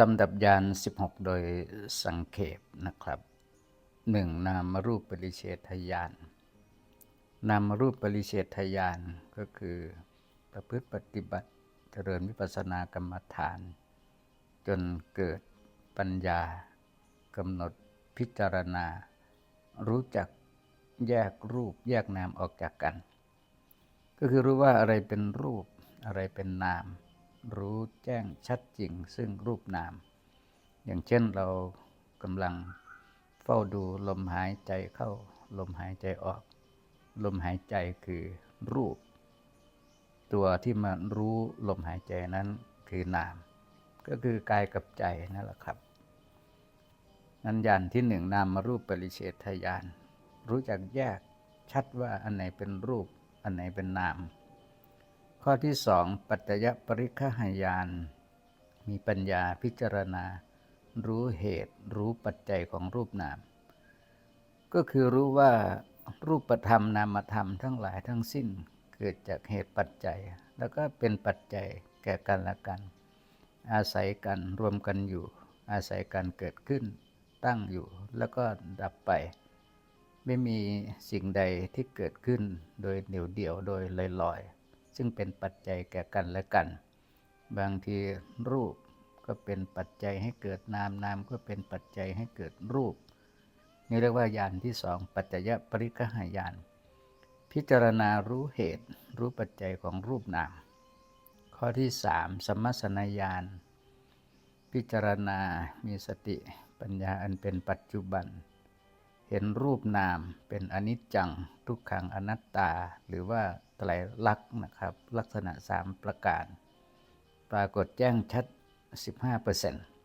ลำดับยาน 16 โดยสังเขปนะครับ 1. นามรูปปริเฉทญาณนามรูปปริเฉทญาณก็คือประพฤติปฏิบัติเจริญวิปัสสนากรรมฐาน จนเกิดปัญญากำหนดพิจารณา รู้จักแยกรูปแยกนามออกจากกัน ก็คือรู้ว่าอะไรเป็นรูปอะไรเป็นนาม รู้แจ้งชัดจริงซึ่งรูปนาม อย่างเช่นเรากำลังเฝ้าดูลมหายใจเข้าลมหายใจออก ลมหายใจคือรูป ตัวที่มารู้ลมหายใจนั้นคือนาม ก็คือกายกับใจนั่นแหละครับนั้นยานที่หนึ่งนามารูปปริเฉทญาณรู้จักแยกชัดว่าอันไหนเป็นรูป อันไหนเป็นนาม ข้อที่สองปัจจยปริคหายาน มีปัญญาพิจารณา รู้เหตุรู้ปัจจัยของรูปนาม ก็คือรู้ว่ารูปธรรมนามธรรมทั้งหลายทั้งสิ้นเกิดจากเหตุปัจจัย แล้วก็เป็นปัจจัยแก่กันและกัน อาศัยกันรวมกันอยู่ อาศัยกันเกิดขึ้น ตั้งอยู่แล้วก็ดับไป ไม่มีสิ่งใดที่เกิดขึ้นโดยเดี่ยวเดี่ยวๆโดยลอยๆ ซึ่งเป็นปัจจัยแก่กันและกัน บางทีรูปก็เป็นปัจจัยให้เกิดนามนามก็เป็นปัจจัยให้เกิดรูป นี่เรียกว่ายานที่สองปัจจยปริคหายาน พิจารณารู้เหตุ รู้ปัจจัยของรูปนาม ข้อที่สามสมัสนญาณพิจารณา มีสติปัญญาอันเป็นปัจจุบัน เห็นรูปนามเป็นอนิจจังทุกขังอนัตตาหรือว่า ตรลักษณ์นะครับ ลักษณะสามประการ ปรากฏแจ้งชัด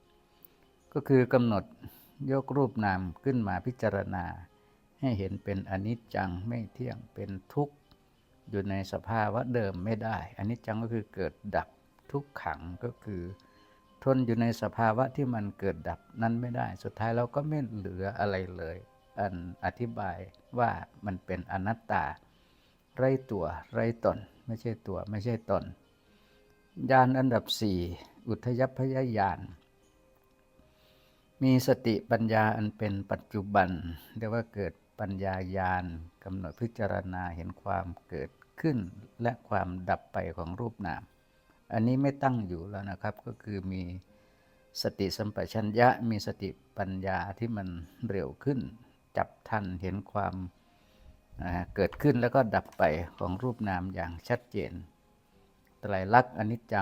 15%ก็คือกำหนดยกรูปนามขึ้นมาพิจารณา ให้เห็นเป็นอนิจจังไม่เที่ยงเป็นทุกข์อยู่ในสภาวะเดิมไม่ได้อนิจจังก็คือเกิดดับทุกขังก็คือ ทนอยู่ในสภาวะที่มันเกิดดับนั้นไม่ได้ สุดท้ายเราก็ไม่เหลืออะไรเลย อันอธิบายว่ามันเป็นอนัตตา ไร้ตัว ไร้ตน ไม่ใช่ตัว ไม่ใช่ตน ญาณอันดับสี่อุทยพยญาณ มีสติปัญญาอันเป็นปัจจุบัน เรียกว่าเกิดปัญญาญาณกำหนดพิจารณาเห็นความเกิดขึ้นและความดับไปของรูปนาม อันนี้ไม่ตั้งอยู่แล้วนะครับ ก็คือมีสติสัมปชัญญะมีสติปัญญาที่มันเร็วขึ้น จับทันเห็นความ เกิดขึ้นแล้วก็ดับไปของรูปนามอย่างชัดเจนไตรลักษณ์อนิจจัง